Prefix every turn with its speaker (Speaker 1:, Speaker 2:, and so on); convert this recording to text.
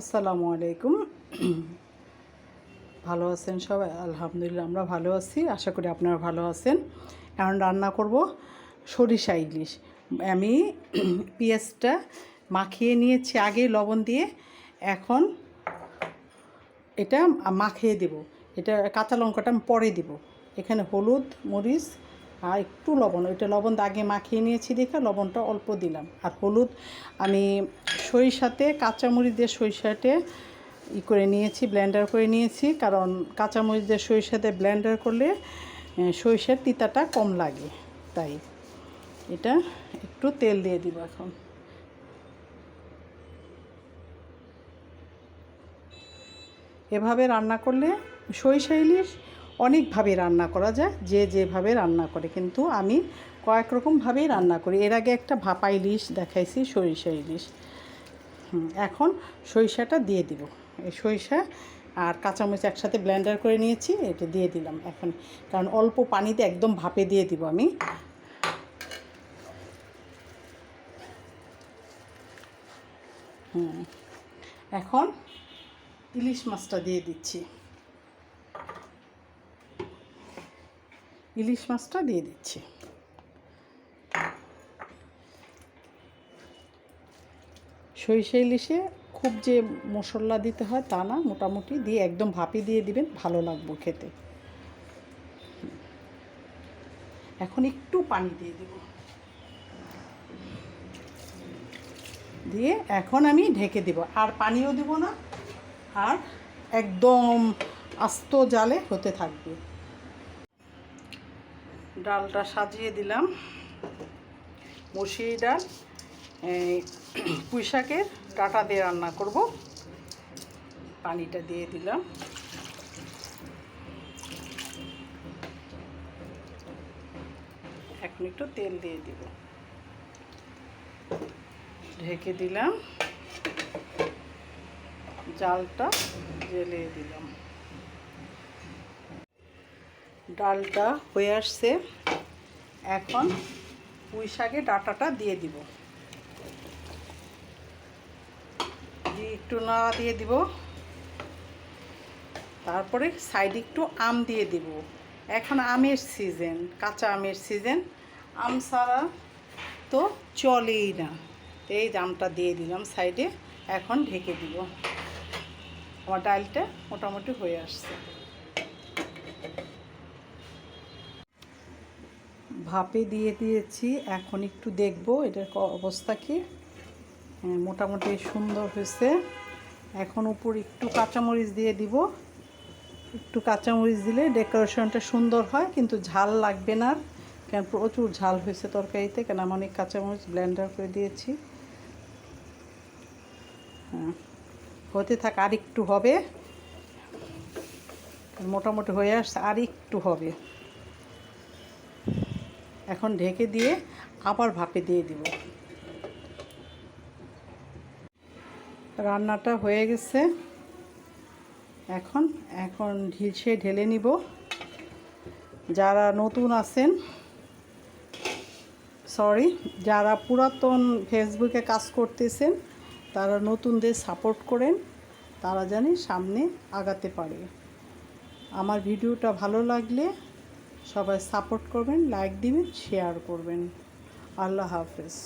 Speaker 1: আসসালামু আলাইকুম। ভালো আছেন সবাই? আলহামদুলিল্লাহ, আমরা ভালো আছি। আশা করি আপনারা ভালো আছেন। এখন রান্না করব সরিষা ইলিশ। আমি পেঁয়াজটা মাখিয়ে নিয়েছি আগে লবণ দিয়ে। এখন এটা মাখিয়ে দেব। এটা কাঁচা লঙ্কাটা আমি পরে দেব। এখানে হলুদ, মরিচ আর একটু লবণ, ওইটা লবণ আগে মাখিয়ে নিয়েছি দেখে লবণটা অল্প দিলাম। আর হলুদ আমি সরিষাতে, কাঁচামরিচ দিয়ে সরিষাতে ই করে নিয়েছি, ব্লেন্ডার করে নিয়েছি। কারণ কাঁচামরিচ দিয়ে সরিষাতে ব্লেন্ডার করলে সরিষার তিতাটা কম লাগে। তাই এটা একটু তেল দিয়ে দিব এখন। এভাবে রান্না করলে সরিষা ইলিশ অনেকভাবে রান্না করা যায়, যে যেভাবে রান্না করে। কিন্তু আমি কয়েক রকমভাবেই রান্না করি। এর আগে একটা ভাপা ইলিশ দেখাইছি, সরিষা ইলিশ। এখন সরিষাটা দিয়ে দিব। এই সরিষা আর কাঁচামরিচ একসাথে ব্লেন্ডার করে নিয়েছি, এটা দিয়ে দিলাম এখন। কারণ অল্প পানিতে একদম ভাপে দিয়ে দিব আমি। হুম, এখন ইলিশ মাছটা দিয়ে দিচ্ছি। ইলিশ মাছটা দিয়ে দিচ্ছি। সরিষা ইলিশে খুব যে মশলা দিতে হয় তা না, মোটামুটি দিয়ে একদম ভাপি দিয়ে দিবেন, ভালো লাগবো খেতে। এখন একটু পানি দিয়ে দেব। দিয়ে এখন আমি ঢেকে দেব। আর পানিও দেব না, আর একদম আস্ত জালে হতে থাকবে। ডালটা সাজিয়ে দিলাম। মসুরি ডাল পুঁই শাকের ডাটা দিয়ে রান্না করব। পানিটা দিয়ে দিলাম। এখন একটু তেল দিয়ে দিব। ঢেকে দিলাম। জালটা জ্বেলিয়ে দিলাম। ডালটা হয়ে আসছে। এখন পুঁই শাকে ডাটাটা দিয়ে দিব। দিয়ে একটু নাড়া দিয়ে দিব। তারপরে সাইডে একটু আম দিয়ে দিব। এখন আমের সিজন, কাঁচা আমের সিজন। আম ছাড়া তো চলেই না। এই আমটা দিয়ে দিলাম সাইডে, এখন ঢেকে দিব। আমার ডালটা মোটামুটি হয়ে আসছে। ভাপে দিয়ে দিয়েছি। এখন একটু দেখব এটার অবস্থা কি। মোটামুটি সুন্দর হয়েছে। এখন উপর একটু কাঁচামরিচ দিয়ে দিব। একটু কাঁচামরিচ দিলে ডেকোরেশনটা সুন্দর হয়, কিন্তু ঝাল লাগবে না। কেন, প্রচুর ঝাল হয়েছে তরকারিতে, কেন, আমি অনেক কাঁচামরিচ ব্লেন্ডার করে দিয়েছি। হ্যাঁ হতে থাক, আর একটু হবে। মোটামুটি হয়ে আসছে, আর একটু হবে। এখন ঢেকে দিয়ে আবার ভাপে দিয়ে দিব। রান্নাটা হয়ে গেছে। এখন এখন ঢিলসে ঢেলে নিব। যারা নতুন আছেন সরি যারা পুরাতন ফেসবুকে কাজ করতেছেন, তারা নতুনদের সাপোর্ট করেন, তারা জানি সামনে আগাতে পারে। আমার ভিডিওটা ভালো লাগলে সবাই সাপোর্ট করবেন লাইক দিবেন শেয়ার করবেন। আল্লাহ হাফেজ।